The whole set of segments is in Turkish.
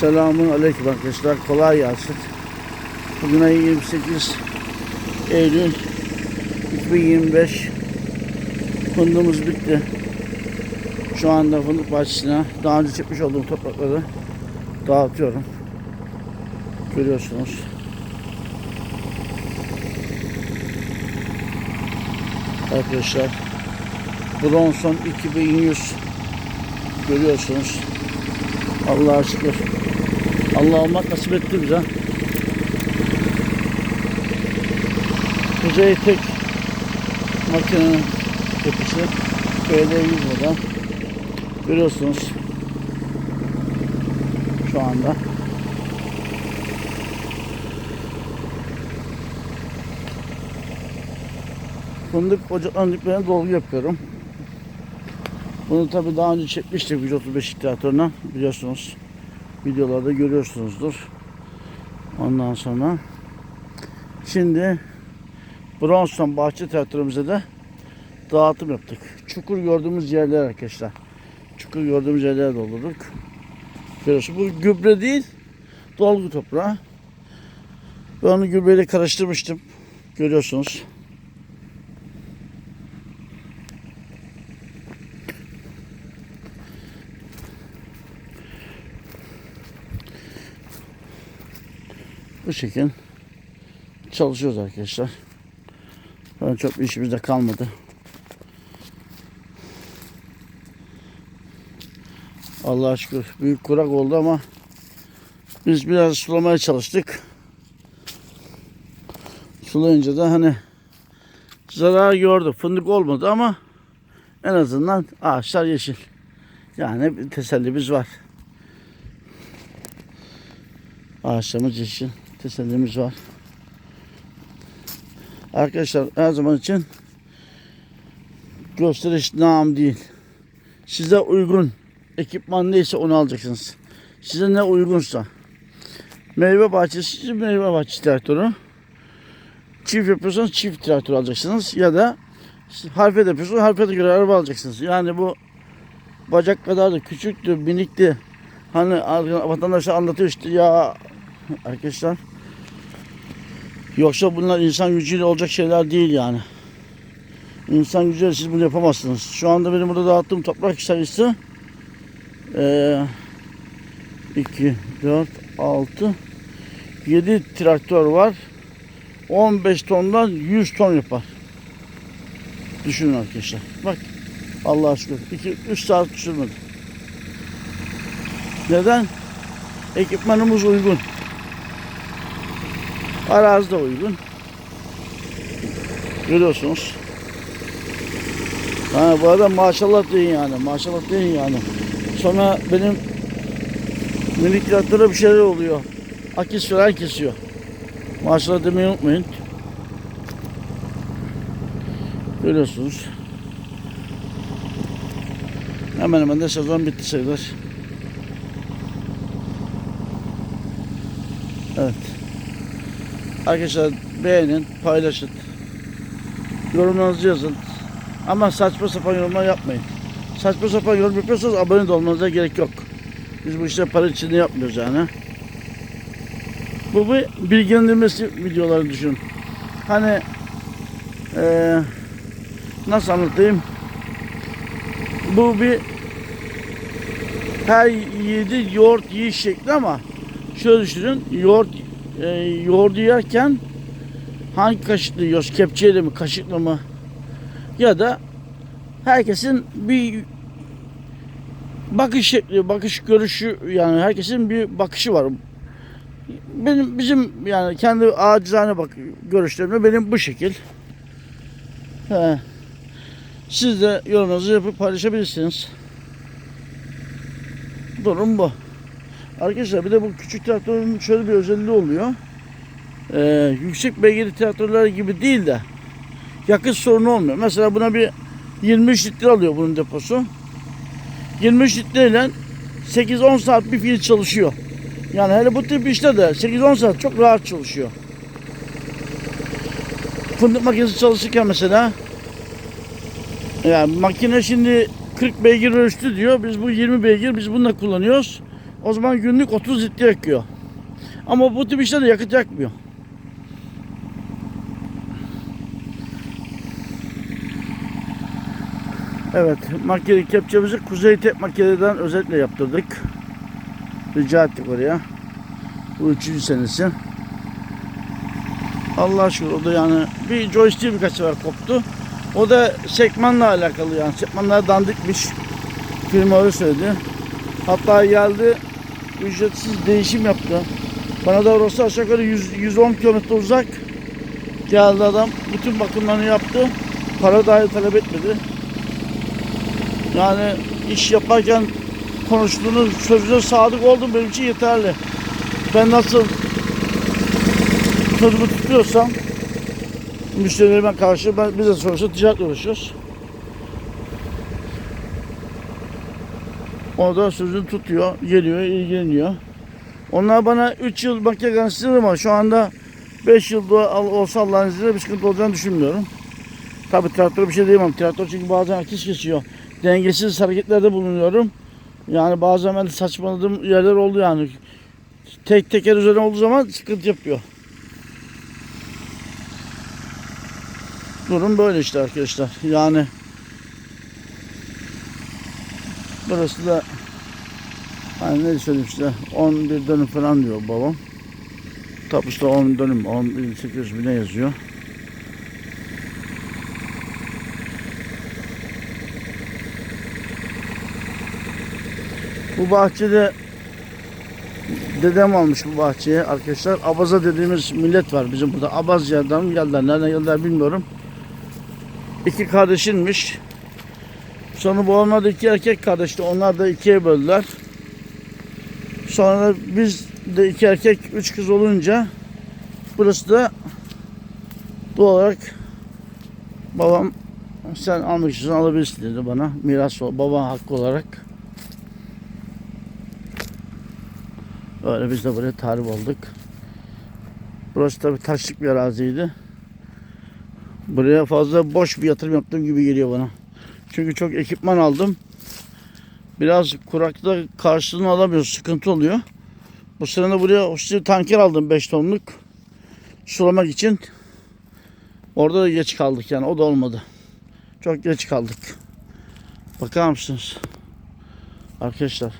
Selamun Aleyküm arkadaşlar. Kolay gelsin. Bugün ayı 28 Eylül 2025. Fındığımız bitti. Şu anda fındık bahçesine daha önce çekmiş olduğum toprakları dağıtıyorum. Görüyorsunuz. Arkadaşlar Bronson 2100 görüyorsunuz. Allah'a şükür. Allah olmak nasip etti bize. Kuzey tek makinenin köyde 100 lira. Görüyorsunuz. Şu anda. Fındık ocaklarının diplerine dolgu yapıyorum. Bunu tabi daha önce çekmiştik 135 traktöründen biliyorsunuz. Videolarda görüyorsunuzdur. Ondan sonra şimdi Bronson bahçe traktörümüze de dağıtım yaptık. Çukur gördüğümüz yerler arkadaşlar. Çukur gördüğümüz yerlere doldurduk. Görüyorsunuz. Bu gübre değil, dolgu toprağı. Ben onu gübreyle karıştırmıştım. Görüyorsunuz. Bu şekil çalışıyoruz arkadaşlar. Ben çok bir işimiz de kalmadı. Allah'a şükür büyük kurak oldu ama biz biraz sulamaya çalıştık. Sulayınca da hani zarar gördü. Fındık olmadı ama en azından ağaçlar yeşil. Yani bir tesellimiz var. Ağaçlarımız yeşil. Tesellimiz var. Arkadaşlar her zaman için gösteriş nam değil. Size uygun ekipman neyse onu alacaksınız. Size ne uygunsa. Meyve bahçesi meyve bahçesi traktörü. Çift yapıyorsanız çift traktör alacaksınız. Ya da harfet yapıyorsanız harfete göre araba alacaksınız. Yani bu bacak kadar da küçüktü, minikti. Hani vatandaşa anlatıyor işte ya arkadaşlar. Yoksa bunlar insan gücüyle olacak şeyler değil yani. İnsan gücüyle siz bunu yapamazsınız. Şu anda benim burada dağıttığım toprak sayısı eee 2, 4, 6, 7 traktör var. 15 tondan 100 ton yapar. Düşünün arkadaşlar. Bak Allah'a şükür. 2, 3 saat sürmedi. Neden? Ekipmanımız uygun. Arazi de uygun. Görüyorsunuz. Ha, bu arada maşallah deyin yani. Maşallah deyin yani. Sonra benim minik traktöre bir şeyler oluyor. Akis falan kesiyor. Maşallah demeyi unutmayın. Görüyorsunuz. Hemen hemen de sezon bitti sayılır. Evet. Arkadaşlar beğenin, paylaşın. Yorumlarınızı yazın. Ama saçma sapan yorumlar yapmayın. Saçma sapan yorum yapıyorsanız abone de olmanıza gerek yok. Biz bu işte para için de yapmıyoruz yani. Bu bir bilgilendirmesi videoları düşünün. Hani eee nasıl anlatayım? Bu bir her yedi yoğurt yiyiş şekli ama şöyle düşünün yoğurt e, yoğurdu yerken hangi kaşıkla yiyoruz? Kepçeyle mi, kaşıkla mı? Ya da herkesin bir bakış şekli, bakış görüşü yani herkesin bir bakışı var. Benim bizim yani kendi acizane bak görüşlerimde benim bu şekil. He. Siz de yorumunuzu yapıp paylaşabilirsiniz. Durum bu. Arkadaşlar bir de bu küçük traktörün şöyle bir özelliği oluyor. Ee, yüksek beygirli traktörler gibi değil de yakıt sorunu olmuyor. Mesela buna bir 23 litre alıyor bunun deposu. 23 litreyle 8-10 saat bir fiil çalışıyor. Yani hele bu tip işte de 8-10 saat çok rahat çalışıyor. Fındık makinesi çalışırken mesela yani makine şimdi 40 beygir ölçtü diyor. Biz bu 20 beygir biz bununla kullanıyoruz. O zaman günlük 30 litre yakıyor. Ama bu tip işler yakıt yakmıyor. Evet, makyeli kepçemizi Kuzey Tek Makyeli'den özellikle yaptırdık. Rica ettik oraya. Bu üçüncü senesi. Allah şükür o da yani bir joystick birkaç sefer koptu. O da sekmanla alakalı yani. Sekmanlar dandikmiş. Firma öyle söyledi. Hatta geldi ücretsiz değişim yaptı. Bana orası aşağı yukarı 100, 110 kilometre uzak. Geldi adam bütün bakımlarını yaptı. Para dahi talep etmedi. Yani iş yaparken konuştuğunuz sözüne sadık oldum benim için yeterli. Ben nasıl sözümü tutuyorsam müşterilerime karşı ben, biz de sonuçta ticaretle uğraşıyoruz. O da sözünü tutuyor, geliyor, ilgileniyor. Onlar bana 3 yıl makine garantisi ama şu anda 5 yıl olsa Allah'ın izniyle bir sıkıntı olacağını düşünmüyorum. Tabii traktöre bir şey diyemem. Traktör çünkü bazen akış geçiyor. Dengesiz hareketlerde bulunuyorum. Yani bazen ben saçmaladığım yerler oldu yani. Tek teker üzerine olduğu zaman sıkıntı yapıyor. Durum böyle işte arkadaşlar. Yani burası da hani ne söyleyeyim işte 11 dönüm falan diyor babam. Tapusta 10 dönüm 1800 bine yazıyor. Bu bahçede dedem almış bu bahçeye arkadaşlar. Abaza dediğimiz millet var bizim burada. Abaz yerden geldiler, nereden geldiler bilmiyorum. İki kardeşinmiş. Sonra bu onlar iki erkek kardeşti. Onlar da ikiye böldüler. Sonra biz de iki erkek, üç kız olunca burası da doğal olarak babam sen almak istiyorsan alabilirsin dedi bana. Miras baba hakkı olarak. Öyle biz de buraya tarif olduk. Burası tabi taşlık bir araziydi. Buraya fazla boş bir yatırım yaptığım gibi geliyor bana. Çünkü çok ekipman aldım. Biraz kurakta karşılığını alamıyoruz. Sıkıntı oluyor. Bu sırada buraya oksijen tanker aldım 5 tonluk. Sulamak için. Orada da geç kaldık yani. O da olmadı. Çok geç kaldık. Bakar mısınız? Arkadaşlar.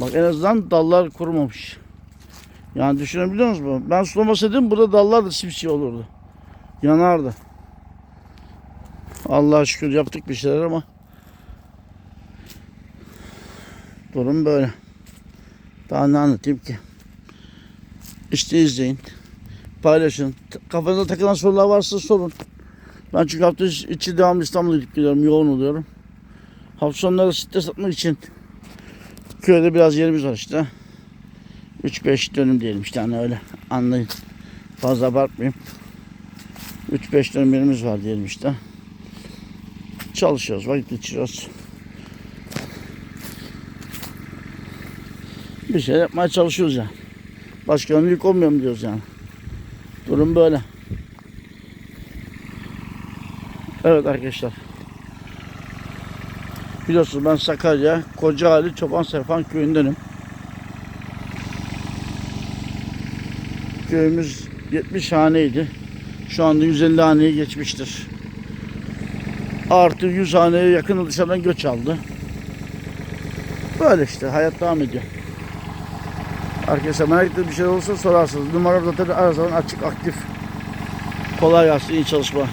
Bak en azından dallar kurumamış. Yani düşünebiliyor musunuz? Ben sulamasaydım burada dallar da simsiyah olurdu. Yanardı. Allah'a şükür yaptık bir şeyler ama durum böyle. Daha ne anlatayım ki? İşte izleyin. Paylaşın. Kafanıza takılan sorular varsa sorun. Ben çünkü hafta içi devamlı İstanbul'a gidip geliyorum. Yoğun oluyorum. Hafta sonları stres atmak için köyde biraz yerimiz var işte. 3-5 dönüm diyelim işte hani öyle anlayın. Fazla abartmayayım. 3-5 dönüm yerimiz var diyelim işte. Çalışıyoruz, vakit geçiriyoruz. Bir şey yapmaya çalışıyoruz yani. Başkanın yük olmuyor diyoruz yani. Durum böyle. Evet arkadaşlar. Biliyorsunuz ben Sakarya, Kocaeli, Çoban Serfan köyündenim. Köyümüz 70 haneydi. Şu anda 150 haneye geçmiştir. Artı 100 haneye yakın dışarıdan göç aldı. Böyle işte hayat devam ediyor. Arkadaşlar merak ettiğiniz bir şey olursa sorarsınız. Numaram zaten her zaman açık aktif. Kolay gelsin iyi çalışmalar.